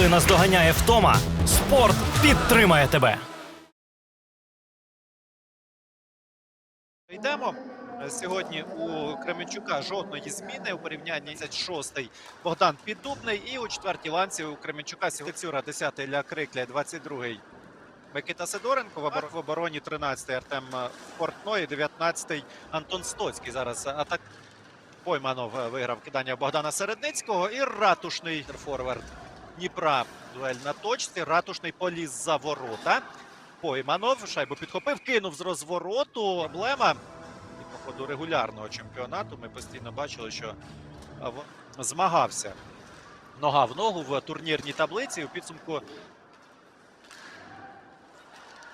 Коли наздоганяє втома, спорт підтримає тебе. Йдемо. Сьогодні у Кременчука жодної зміни у порівнянні з 6-й Богдан Піддубний і у четвертій ланці у Кременчука Сілецюра 10-й Ля Крикля, 22-й Микита Сидоренко, в обороні 13-й Артем Портной, 19-й Антон Стоцький. Зараз атак Пойманов е, виграв кидання Богдана Середницького і ратушний форвард Дніпра. Дуель на точці. Ратушний поліз за ворота. Пойманов шайбу підхопив, кинув з розвороту. Проблема. І по ходу регулярного чемпіонату ми постійно бачили, що змагався нога в ногу в турнірній таблиці. У підсумку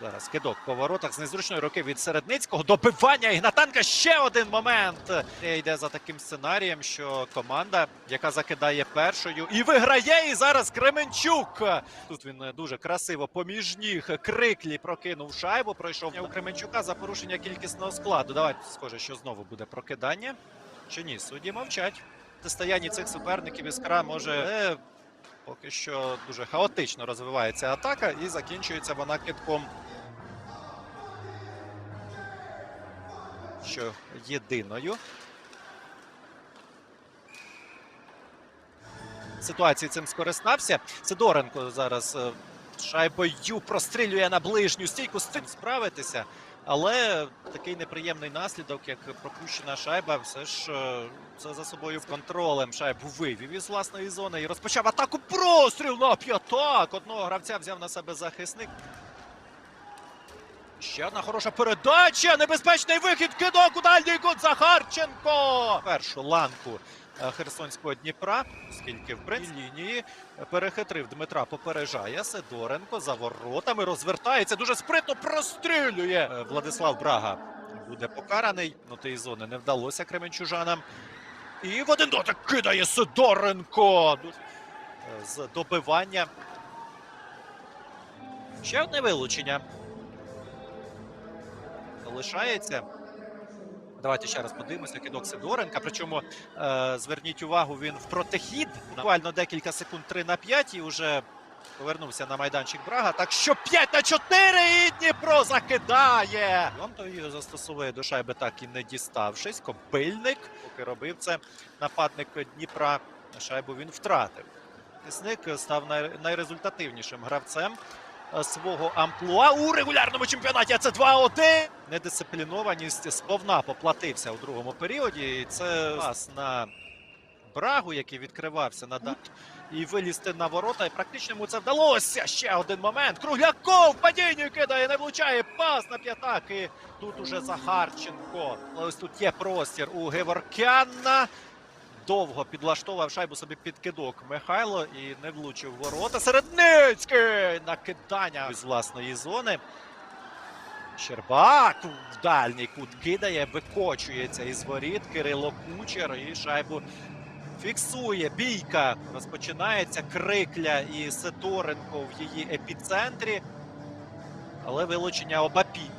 зараз кидок по воротах з незручної руки від Середницького. Добивання Ігнатенка. Ще один момент. Е, Йде за таким сценарієм, що команда, яка закидає першою, і виграє. І зараз Кременчук. Тут він е, дуже красиво поміж ніг криклі прокинув шайбу. Пройшов у Кременчука за порушення кількісного складу. Давайте схоже, що знову буде прокидання. Чи ні? Судді мовчать. Протистоянні цих суперників іскра може. Поки що дуже хаотично розвивається атака і закінчується вона китком. Що єдиною. Ситуації цим скористався. Сидоренко зараз е, шайбою прострілює на ближню стійку. З цим справитися. Але такий неприємний наслідок, як пропущена шайба, все ж е, це за собою контролем шайбу вивів із власної зони і розпочав атаку. Простріл на п'ятак. Одного гравця взяв на себе захисник. Ще одна хороша передача. Небезпечний вихід. Кидок у дальній кут Захарченко. Першу ланку Херсонського Дніпра, оскільки в принципі лінії перехитрив Дмитра. Попереджає Сидоренко за воротами. Розвертається. Дуже спритно прострілює. Е, Владислав Брага буде покараний. Ну тієї зони не вдалося кременчужанам. І в один дотик кидає Сидоренко. Е, З добивання. Ще одне вилучення. Лишається. Давайте ще раз подивимося. Кидок Сидоренка. Причому е, зверніть увагу, він в протихід. Буквально декілька секунд 3 на 5 і вже повернувся на майданчик Брага. Так що 5 на 4 і Дніпро закидає. То її застосовує до шайби, так і не діставшись. Копильник, поки робив це нападник Дніпра. Шайбу він втратив. Тисник став найрезультативнішим гравцем свого амплуа у регулярному чемпіонаті. Це 2-1. Недисциплінованість сповна поплатився у другому періоді. І це пас на Брагу, який відкривався на дат. І вилізти на ворота. І практично йому це вдалося. Ще один момент. Кругляков в падінні кидає, не влучає. Пас на п'ятак. І тут уже Захарченко. Ось тут є простір у Геворкяна. Довго підлаштовував шайбу собі під кидок Михайло і не влучив ворота. Середницький накидання з власної зони. Щербак в дальній кут кидає, викочується із воріт. Кирило Кучер і шайбу фіксує. Бійка розпочинається. Крикля і Сидоренко в її епіцентрі. Але вилучення Обапі.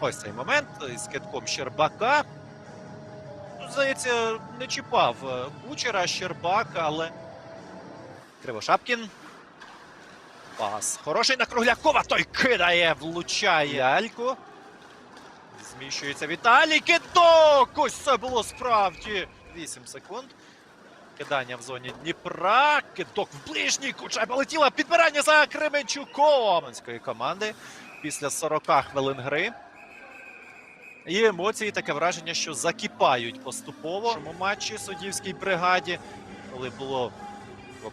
Ось цей момент із китком Щербака. Ну, Здається, не чіпав е, Кучера, Щербак, але. Кривошапкін. Пас. Хороший на Круглякова. Той кидає, влучає Альку. Зміщується Віталій. Кидок! Ось це було справді. 8 секунд. Кидання в зоні Дніпра. Кидок в ближній куча полетіла. Підбирання за Кременчуком. Команди після 40 хвилин гри. І емоції таке враження, що закіпають поступово в цьому матчі суддівській бригаді. Коли було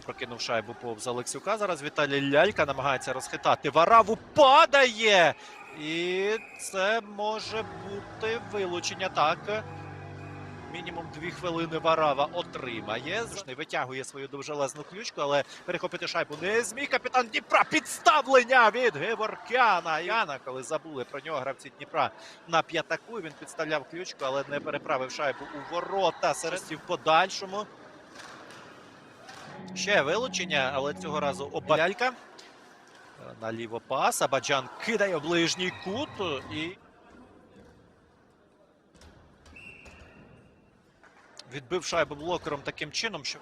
прокинув шайбу повз Олексюка. Зараз Віталій Лялька намагається розхитати. Вараву падає. І це може бути вилучення. Так. Мінімум дві хвилини Варава отримає. Зручний витягує свою довжелезну ключку, але перехопити шайбу не зміг. Капітан Дніпра підставлення від Геворкяна. Яна, коли забули про нього гравці Дніпра на п'ятаку. Він підставляв ключку, але не переправив шайбу у ворота. Серед в подальшому. Ще вилучення, але цього разу обалялька. Наліво пас. Абаджан кидає в ближній кут і. Відбив шайбу блокером таким чином, що.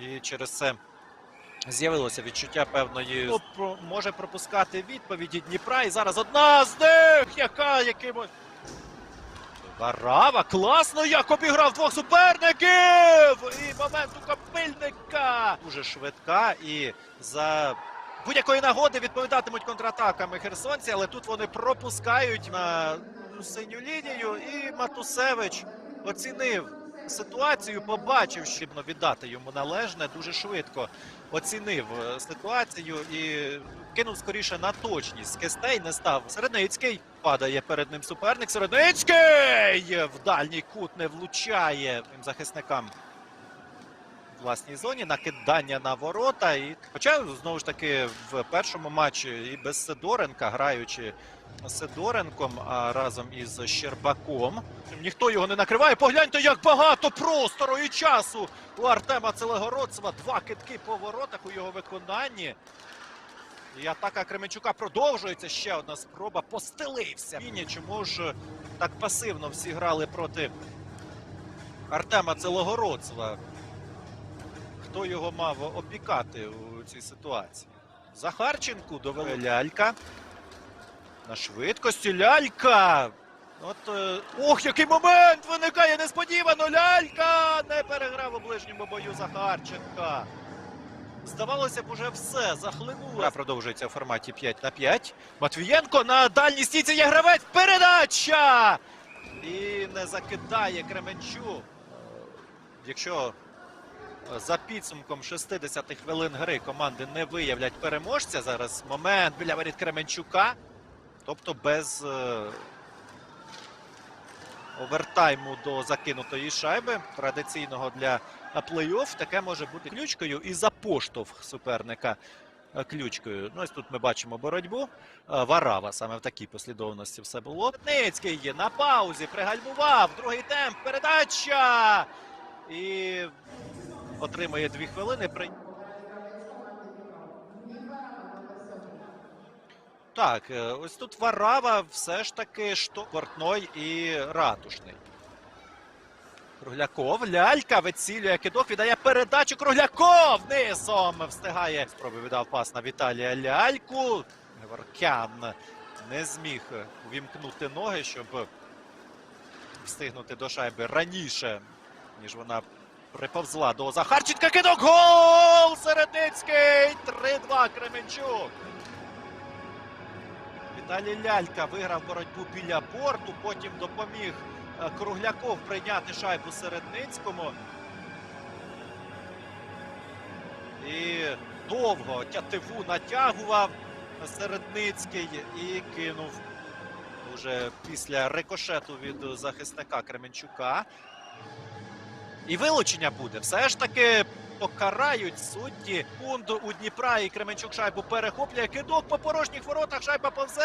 І через це З'явилося відчуття певної ну, про- може пропускати відповіді Дніпра. І зараз одна з них, яка якимось. Варава класно як обіграв двох суперників! І момент у капильника дуже швидка і за будь-якої нагоди відповідатимуть контратаками херсонці, але тут вони пропускають на синю лінію. І Матусевич оцінив ситуацію, побачив, що віддати йому належне дуже швидко. Оцінив е, ситуацію і кинув скоріше на точність. Кистей не став. Середницький падає перед ним суперник. Середницький в дальній кут не влучає захисникам власній зоні. Накидання на ворота. І хоча знову ж таки в першому матчі і без Сидоренка, граючи Сидоренком а разом із Щербаком. Ніхто його не накриває. Погляньте, як багато простору і часу у Артема Целегородцева. Два китки по воротах у його виконанні. І атака Кременчука продовжується. Ще одна спроба. Постелився. Чому ж так пасивно всі грали проти Артема Целогородцева? Хто його мав опікати у цій ситуації? Захарченку довели лялька. На швидкості лялька. От е, ох, який момент виникає несподівано. Лялька не переграв у ближньому бою Захарченка. Здавалося б, уже все захлинуло. Продовжується в форматі 5 на 5. Матвієнко на дальній стійці є гравець. Передача! І не закидає Кременчук. Якщо за підсумком 60 хвилин гри команди не виявлять переможця, зараз момент біля воріт Кременчука. Тобто без е, овертайму до закинутої шайби традиційного для плей-офф, таке може бути ключкою і за поштовх суперника е, ключкою. Ну, ось тут ми бачимо боротьбу. Е, Варава саме в такій послідовності все було. Ницький є на паузі, пригальмував, другий темп, передача! І отримує дві хвилини. При... Так, е, ось тут Варава все ж таки що Портной і Ратушний. Кругляков, лялька вицілює кидок, віддає передачу Кругляков низом встигає. Спроби віддав пас на Віталія Ляльку. Геворкян не зміг увімкнути ноги, щоб встигнути до шайби раніше, ніж вона приповзла до Захарченка. Кидок гол! Середницький! 3-2 Кременчук. Віталій Лялька виграв боротьбу біля борту, потім допоміг е, Кругляков прийняти шайбу Середницькому. І довго тятиву натягував Середницький і кинув уже після рикошету від захисника Кременчука. І вилучення буде. Все ж таки покарають судді. Кунд у Дніпра і Кременчук шайбу перехоплює. Кидок по порожніх воротах. Шайба повзе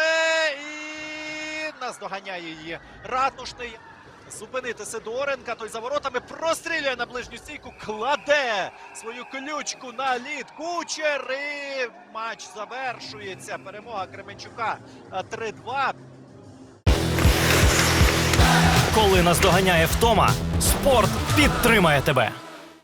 і наздоганяє її ратушний. Зупинити Сидоренка. Той за воротами прострілює на ближню стійку. Кладе свою ключку на лід. Кучер. І матч завершується. Перемога Кременчука е, 3-2. Коли наздоганяє втома, спорт підтримає тебе.